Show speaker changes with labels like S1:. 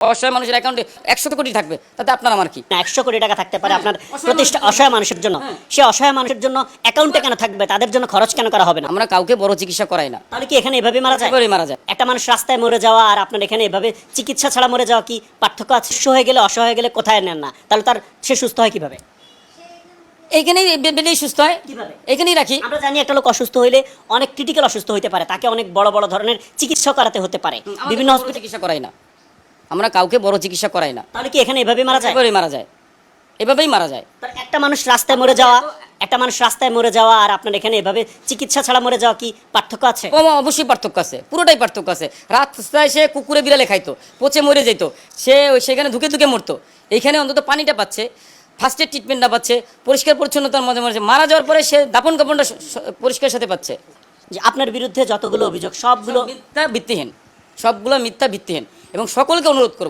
S1: অসহায় মানুষের অ্যাকাউন্টে একশো কোটি থাকবে তাতে আপনার আমার কি?
S2: একশো কোটি টাকা থাকতে পারে আপনার প্রতিষ্ঠা অসহায় মানুষের জন্য।
S1: হ্যাঁ।
S2: সে অসহায় মানুষের জন্য অ্যাকাউন্টে কেন থাকবে? তাদের জন্য খরচ কেন করা হবে না?
S1: আমরা কাউকে বড় চিকিৎসা করাই না।
S2: তাহলে কি এখানে এভাবে মারা যায়?
S1: মারা যায়।
S2: একটা মানুষ রাস্তায় মরে যাওয়া আর আপনার এখানে এভাবে চিকিৎসা ছাড়া মরে যাওয়া কি পার্থক্য আছে? সুস্থ হয়ে গেলে অসহায় গেলে কোথায় নেন না? তাহলে তার সে সুস্থ হয় কীভাবে?
S1: এইখানেই বেলেই সুস্থ হয়।
S2: কীভাবে?
S1: এখানেই রাখি।
S2: আমরা জানি একটা লোক অসুস্থ হইলে অনেক ক্রিটিক্যাল অসুস্থ হইতে পারে। তাকে অনেক বড় বড় ধরনের চিকিৎসা করাতে হতে পারে। বিভিন্ন
S1: বিভিন্ন
S2: হসপিটাল
S1: চিকিৎসা করাই না। আমরা কাউকে বড় চিকিৎসা করাই না।
S2: তাহলে কি এখানে এভাবে মারা যায়?
S1: এভাবেই মারা যায়। এভাবেই মারা যায়।
S2: একটা মানুষ রাস্তায় মরে যাওয়া একটা মানুষ রাস্তায় মরে যাওয়া আর আপনার এখানে এভাবে চিকিৎসা ছাড়া মরে যাওয়া কি পার্থক্য আছে?
S1: ও অবশ্যই পার্থক্য আছে। পুরোটাই পার্থক্য আছে। রাস্তায় সে কুকুরে বিড়ালে খাইতো পচে মরে যেত। সে ওই সেখানে ধুকে ধুকে মরতো। এইখানে অন্তত পানিটা পাচ্ছে ফার্স্ট এড ট্রিটমেন্টটা পাচ্ছে পরিষ্কার পরিচ্ছন্নতার মধ্যে মধ্যে মারা যাওয়ার পরে সে দাপন কাপনটা পরিষ্কার সাথে পাচ্ছে।
S2: যে আপনার বিরুদ্ধে যতগুলো অভিযোগ সবগুলো
S1: মিথ্যা ভিত্তিহীন। সবগুলো মিথ্যা ভিত্তিহীন। এবং সকলকে অনুরোধ করব।